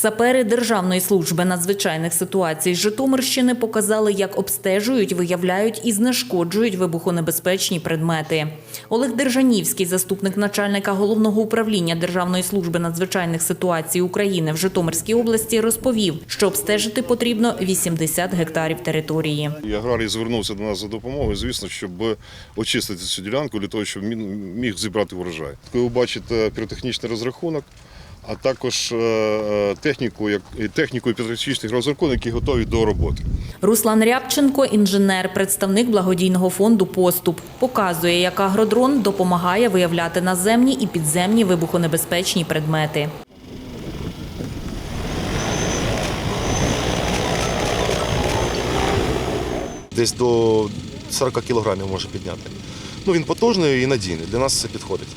Сапери Державної служби надзвичайних ситуацій Житомирщини показали, як обстежують, виявляють і знешкоджують вибухонебезпечні предмети. Олег Держанівський, заступник начальника головного управління Державної служби надзвичайних ситуацій України в Житомирській області, розповів, що обстежити потрібно 80 гектарів території. Аграрій звернувся до нас за допомогою, звісно, щоб очистити цю ділянку для того, щоб міг зібрати врожай. Ви бачите піротехнічний розрахунок, а також е, е, техніку, як і техніку і розрахунок, які готові до роботи. Руслан Рябченко, інженер, представник благодійного фонду Поступ, показує, як агродрон допомагає виявляти наземні і підземні вибухонебезпечні предмети. десь до 40 кілограмів може підняти. Ну, він потужний і надійний, для нас це підходить.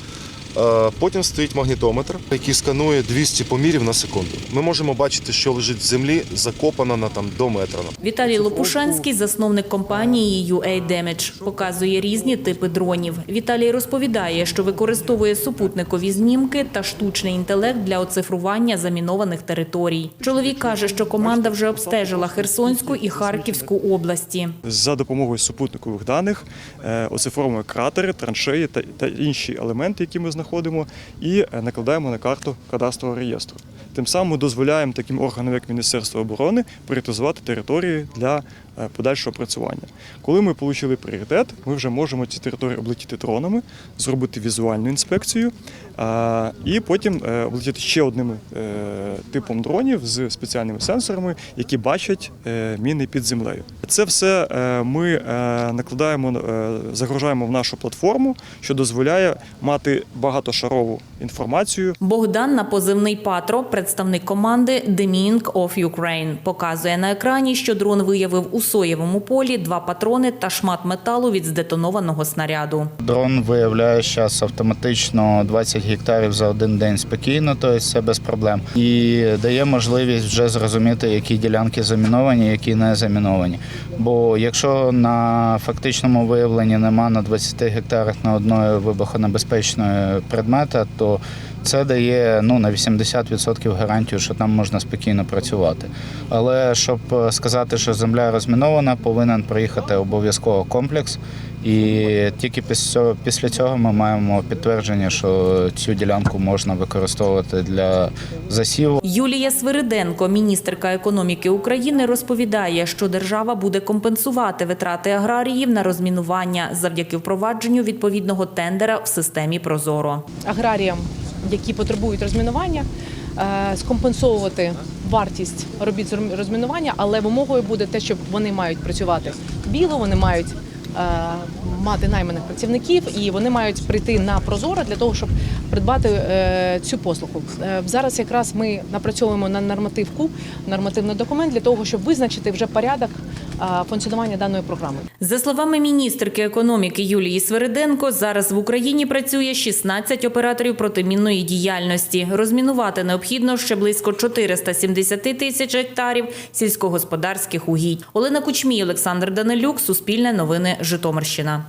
Е, Потім стоїть магнітометр, який сканує 200 помірів на секунду. Ми можемо бачити, що лежить в землі, закопано на там до метра. Віталій Лопушанський, засновник компанії UA Damage, показує різні типи дронів. Віталій розповідає, що використовує супутникові знімки та штучний інтелект для оцифрування замінованих територій. Чоловік каже, що команда вже обстежила Херсонську і Харківську області. За допомогою супутникових даних е, оцифровуємо кратери, траншеї та, та інші елементи, які ми знаходимо, і е, накладаємо на карту кадастрового реєстру. Тим самим ми дозволяємо таким органам, як Міністерство оборони, пріоритизувати території для е, подальшого опрацювання. Коли ми отримали пріоритет, ми вже можемо ці території облетіти дронами, зробити візуальну інспекцію і потім е, облетіти ще одним типом дронів з спеціальними сенсорами, які бачать міни під землею. Це все ми накладаємо, загружаємо в нашу платформу, що дозволяє мати багатошарову інформацію Богдан на позивний Патро, представник команди The Meaning of Ukraine, показує на екрані, що дрон виявив у соєвому полі два патрони та шмат металу від здетонованого снаряду. Дрон виявляє зараз автоматично 20 гектарів за один день спокійно, тобто це без проблем. І дає можливість вже зрозуміти, які ділянки заміновані, які не заміновані. Бо якщо на фактичному виявленні нема на 20 гектарах на одної вибухонебезпечної предмета, то це дає ну, на 80% гарантію, що там можна спокійно працювати. Але щоб е, сказати, що земля розмінована, повинен приїхати обов'язково комплекс. І тільки після цього, ми маємо підтвердження, що цю ділянку можна використовувати для засіву. Юлія Свириденко, міністерка економіки України, розповідає, що держава буде компенсувати витрати аграріїв на розмінування завдяки впровадженню відповідного тендера в системі Прозоро. аграріям, які потребують розмінування, е, скомпенсовувати вартість робіт з розмі- розмінування, але вимогою буде те, що вони мають працювати біло, вони мають мати найманих працівників і вони мають прийти на прозоро для того, щоб придбати е, цю послугу. Е, Зараз якраз ми напрацьовуємо на нормативку, нормативний документ для того, щоб визначити вже порядок е, функціонування даної програми. За словами міністерки економіки Юлії Свириденко, зараз в Україні працює 16 операторів протимінної діяльності. Розмінувати необхідно ще близько 470 тисяч гектарів сільськогосподарських угідь. Олена Кучмій, Олександр Данилюк, Суспільне новини, Житомирщина.